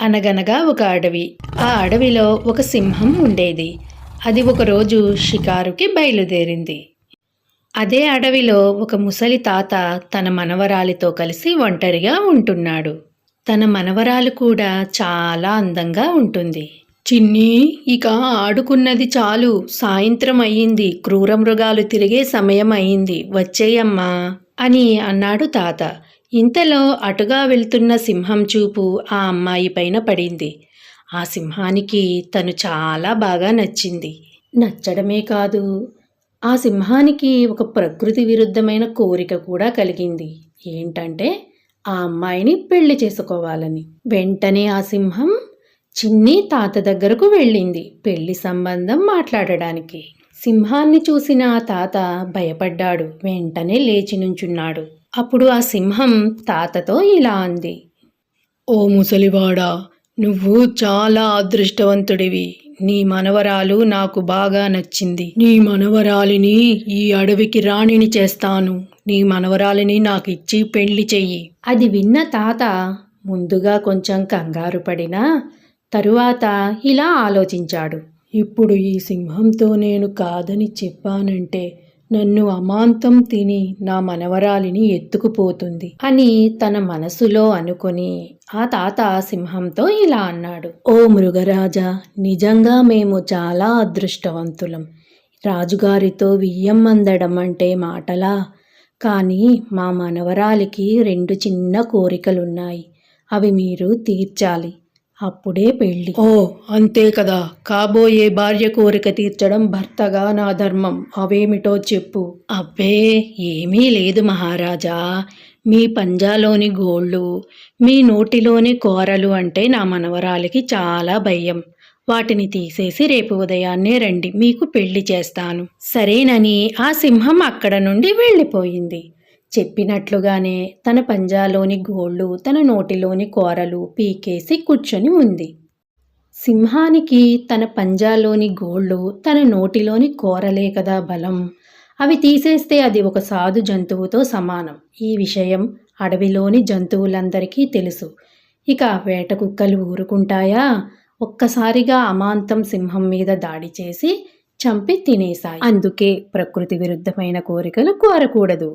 అనగనగా ఒక అడవి. ఆ అడవిలో ఒక సింహం ఉండేది. అది ఒకరోజు షికారుకి బయలుదేరింది. అదే అడవిలో ఒక ముసలి తాత తన మనవరాలితో కలిసి ఒంటరిగా ఉంటున్నాడు. తన మనవరాలు కూడా చాలా అందంగా ఉంటుంది. చిన్ని ఇక ఆడుకున్నది చాలు. సాయంత్రం అయ్యింది. క్రూర మృగాలు తిరిగే సమయం అయింది వచ్చేయమ్మా అని అన్నాడు తాత. ఇంతలో అటుగా వెళ్తున్న సింహం చూపు ఆ అమ్మాయి పైన పడింది. ఆ సింహానికి తను చాలా బాగా నచ్చింది. నచ్చడమే కాదు ఆ సింహానికి ఒక ప్రకృతి విరుద్ధమైన కోరిక కూడా కలిగింది. ఏంటంటే ఆ అమ్మాయిని పెళ్ళి చేసుకోవాలని. వెంటనే ఆ సింహం చిన్ని తాత దగ్గరకు వెళ్ళింది పెళ్ళి సంబంధం మాట్లాడడానికి. సింహాన్ని చూసిన ఆ తాత భయపడ్డాడు. వెంటనే లేచి నుంచున్నాడు. అప్పుడు ఆ సింహం తాతతో ఇలా అంది. ఓ ముసలివాడా నువ్వు చాలా అదృష్టవంతుడివి. నీ మనవరాలు నాకు బాగా నచ్చింది. నీ మనవరాలిని ఈ అడవికి రాణిని చేస్తాను. నీ మనవరాలిని నాకు ఇచ్చి పెళ్ళి చెయ్యి. అది విన్న తాత ముందుగా కొంచెం కంగారు పడినా తరువాత ఇలా ఆలోచించాడు. ఇప్పుడు ఈ సింహంతో నేను కాదని చెప్పానంటే నన్ను అమాంతం తిని నా మనవరాలిని ఎత్తుకుపోతుంది అని తన మనసులో అనుకుని ఆ తాత సింహంతో ఇలా అన్నాడు. ఓ మృగరాజా నిజంగా మేము చాలా అదృష్టవంతులం. రాజుగారితో వియ్యం అందడం అంటే మాటలా? కానీ మా మనవరాలికి రెండు చిన్న కోరికలున్నాయి. అవి మీరు తీర్చాలి. అప్పుడే పెళ్ళి. ఓ అంతే కదా. కాబోయే భార్య కోరిక తీర్చడం భర్తగా నా ధర్మం. అవేమిటో చెప్పు. అబ్బే ఏమీ లేదు మహారాజా. మీ పంజాలోని గోళ్ళు మీ నోటిలోని కూరలు అంటే నా మనవరాలికి చాలా భయం. వాటిని తీసేసి రేపు ఉదయాన్నే రండి. మీకు పెళ్ళి చేస్తాను. సరేనని ఆ సింహం అక్కడ నుండి వెళ్ళిపోయింది. చెప్పినట్లుగానే తన పంజాలోని గోళ్ళు తన నోటిలోని కూరలు పీకేసి కూర్చొని ఉంది. సింహానికి తన పంజాలోని గోళ్ళు తన నోటిలోని కూరలే కదా బలం. అవి తీసేస్తే అది ఒక సాధు జంతువుతో సమానం. ఈ విషయం అడవిలోని జంతువులందరికీ తెలుసు. ఇక వేట కుక్కలు ఊరుకుంటాయా? ఒక్కసారిగా అమాంతం సింహం మీద దాడి చేసి చంపి తినేశాయి. అందుకే ప్రకృతి విరుద్ధమైన కోరికలు కోరకూడదు.